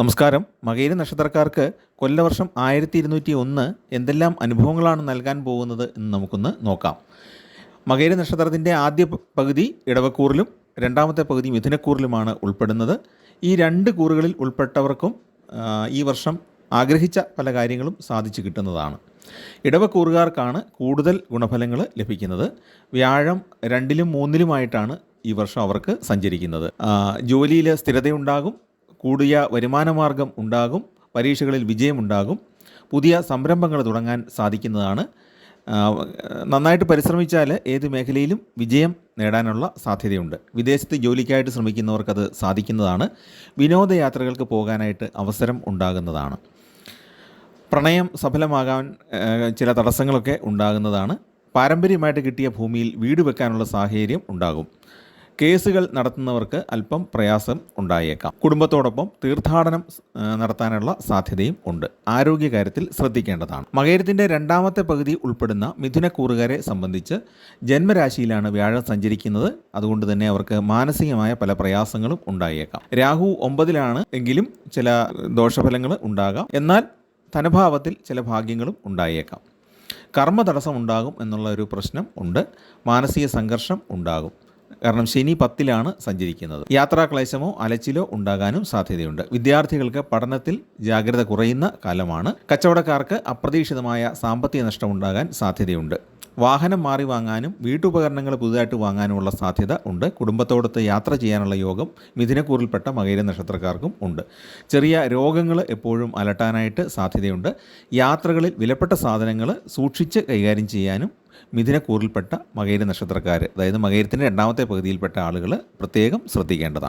നമസ്കാരം. മകയിര നക്ഷത്രക്കാർക്ക് കൊല്ലവർഷം ആയിരത്തി ഇരുന്നൂറ്റി ഒന്ന് എന്തെല്ലാം അനുഭവങ്ങളാണ് നൽകാൻ പോകുന്നത് എന്ന് നമുക്കൊന്ന് നോക്കാം. മകയിര നക്ഷത്രത്തിന്റെ ആദ്യ പകുതി ഇടവക്കൂറിലും രണ്ടാമത്തെ പകുതി മിഥുനക്കൂറിലുമാണ് ഉൾപ്പെടുന്നത്. ഈ രണ്ട് കൂറുകളിൽ ഉൾപ്പെട്ടവർക്കും ഈ വർഷം ആഗ്രഹിച്ച പല കാര്യങ്ങളും സാധിച്ചു കിട്ടുന്നതാണ്. ഇടവക്കൂറുകാർക്കാണ് കൂടുതൽ ഗുണഫലങ്ങൾ ലഭിക്കുന്നത്. വ്യാഴം രണ്ടിലും മൂന്നിലുമായിട്ടാണ് ഈ വർഷം അവർക്ക് സഞ്ചരിക്കുന്നത്. ജോലിയിൽ സ്ഥിരതയുണ്ടാകും. കൂടിയ വരുമാനമാർഗം ഉണ്ടാകും പരീക്ഷകളിൽ വിജയമുണ്ടാകും പുതിയ സംരംഭങ്ങൾ തുടങ്ങാൻ സാധിക്കുന്നതാണ്. നന്നായിട്ട് പരിശ്രമിച്ചാൽ ഏത് മേഖലയിലും വിജയം നേടാനുള്ള സാധ്യതയുണ്ട്. വിദേശത്ത് ജോലിക്കായിട്ട് ശ്രമിക്കുന്നവർക്കത് സാധിക്കുന്നതാണ്. വിനോദയാത്രകൾക്ക് പോകാനായിട്ട് അവസരം ഉണ്ടാകുന്നതാണ്. പ്രണയം സഫലമാകാൻ ചില തടസ്സങ്ങളൊക്കെ ഉണ്ടാകുന്നതാണ്. പാരമ്പര്യമായിട്ട് കിട്ടിയ ഭൂമിയിൽ വീട് വെക്കാനുള്ള സാഹചര്യം ഉണ്ടാകും. കേസുകൾ നടത്തുന്നവർക്ക് അല്പം പ്രയാസം ഉണ്ടായേക്കാം. കുടുംബത്തോടൊപ്പം തീർത്ഥാടനം നടത്താനുള്ള സാധ്യതയും ഉണ്ട്. ആരോഗ്യകാര്യത്തിൽ ശ്രദ്ധിക്കേണ്ടതാണ്. മകരത്തിന്റെ രണ്ടാമത്തെ പകുതി ഉൾപ്പെടുന്ന മിഥുനക്കൂറുകാരെ സംബന്ധിച്ച് ജന്മരാശിയിലാണ് വ്യാഴം സഞ്ചരിക്കുന്നത്. അതുകൊണ്ട് തന്നെ അവർക്ക് മാനസികമായ പല പ്രയാസങ്ങളും ഉണ്ടായേക്കാം. രാഹു ഒമ്പതിലാണ് എങ്കിലും ചില ദോഷഫലങ്ങൾ ഉണ്ടാകാം. എന്നാൽ ധനഭാവത്തിൽ ചില ഭാഗ്യങ്ങളും ഉണ്ടായേക്കാം. കർമ്മ തടസ്സം ഉണ്ടാകും എന്നുള്ള ഒരു പ്രശ്നം ഉണ്ട്. മാനസിക സംഘർഷം ഉണ്ടാകും. കാരണം ശനി പത്തിലാണ് സഞ്ചരിക്കുന്നത്. യാത്രാ ക്ലേശമോ അലച്ചിലോ ഉണ്ടാകാനും സാധ്യതയുണ്ട്. വിദ്യാർത്ഥികൾക്ക് പഠനത്തിൽ ജാഗ്രത കുറയുന്ന കാലമാണ്. കച്ചവടക്കാർക്ക് അപ്രതീക്ഷിതമായ സാമ്പത്തിക നഷ്ടം ഉണ്ടാകാൻ സാധ്യതയുണ്ട്. വാഹനം മാറി വാങ്ങാനും വീട്ടുപകരണങ്ങൾ പുതുതായിട്ട് വാങ്ങാനുമുള്ള സാധ്യത ഉണ്ട്. കുടുംബത്തോടൊത്ത് യാത്ര ചെയ്യാനുള്ള യോഗം മിഥുനക്കൂറിൽപ്പെട്ട മകര നക്ഷത്രക്കാർക്കും ഉണ്ട്. ചെറിയ രോഗങ്ങൾ എപ്പോഴും അലട്ടാനായിട്ട് സാധ്യതയുണ്ട്. യാത്രകളിൽ വിലപ്പെട്ട സാധനങ്ങൾ സൂക്ഷിച്ച് കൈകാര്യം ചെയ്യാനും മിഥുനക്കൂറിൽപ്പെട്ട മകയിര നക്ഷത്രക്കാർ അതായത് മകയിരത്തിന്റെ രണ്ടാമത്തെ പകുതിയിൽപ്പെട്ട ആളുകൾ പ്രത്യേകം ശ്രദ്ധിക്കേണ്ടതാണ്.